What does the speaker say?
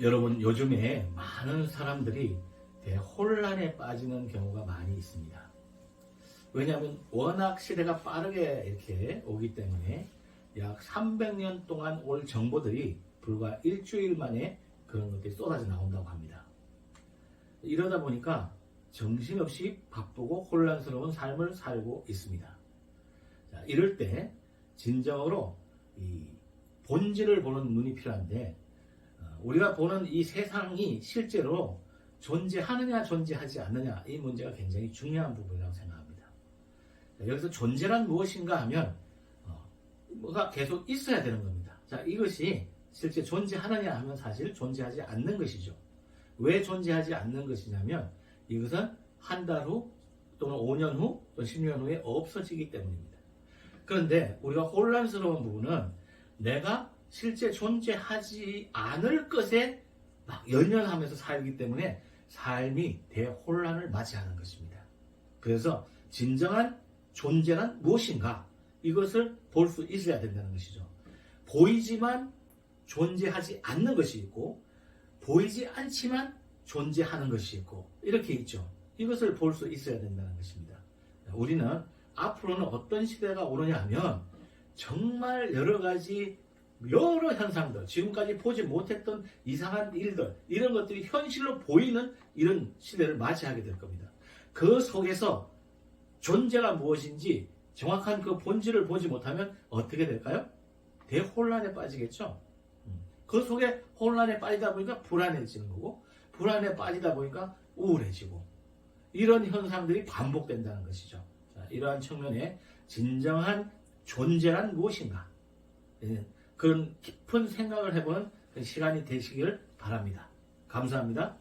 여러분 요즘에 많은 사람들이 대혼란에 빠지는 경우가 많이 있습니다. 왜냐하면 워낙 시대가 빠르게 이렇게 오기 때문에 약 300년 동안 올 정보들이 불과 일주일 만에 그런 것들이 쏟아져 나온다고 합니다. 이러다 보니까 정신없이 바쁘고 혼란스러운 삶을 살고 있습니다. 자, 이럴 때 진정으로 이 본질을 보는 눈이 필요한데 어, 우리가 보는 이 세상이 실제로 존재하느냐 존재하지 않느냐 이 문제가 굉장히 중요한 부분이라고 생각합니다. 자, 여기서 존재란 무엇인가 하면 어, 뭐가 계속 있어야 되는 겁니다. 자 이것이 실제 존재하느냐 하면 사실 존재하지 않는 것이죠. 왜 존재하지 않는 것이냐면 이것은 한 달 후 또는 5년 후 또는 10년 후에 없어지기 때문입니다. 그런데 우리가 혼란스러운 부분은 내가 실제 존재하지 않을 것에 막 열연하면서 살기 때문에 삶이 대혼란을 맞이하는 것입니다. 그래서 진정한 존재란 무엇인가 이것을 볼 수 있어야 된다는 것이죠. 보이지만 존재하지 않는 것이 있고 보이지 않지만 존재하는 것이 있고 이렇게 있죠. 이것을 볼 수 있어야 된다는 것입니다. 우리는 앞으로는 어떤 시대가 오느냐 하면 정말 여러 가지 여러 현상들, 지금까지 보지 못했던 이상한 일들, 이런 것들이 현실로 보이는 이런 시대를 맞이하게 될 겁니다. 그 속에서 존재가 무엇인지 정확한 그 본질을 보지 못하면 어떻게 될까요? 대혼란에 빠지겠죠. 음. 그 속에 혼란에 빠지다 보니까 불안해지는 거고, 불안에 빠지다 보니까 우울해지고, 이런 현상들이 반복된다는 것이죠. 자, 이러한 측면에 진정한 존재란 무엇인가? 예, 그런 깊은 생각을 해보는 시간이 되시길 바랍니다. 감사합니다.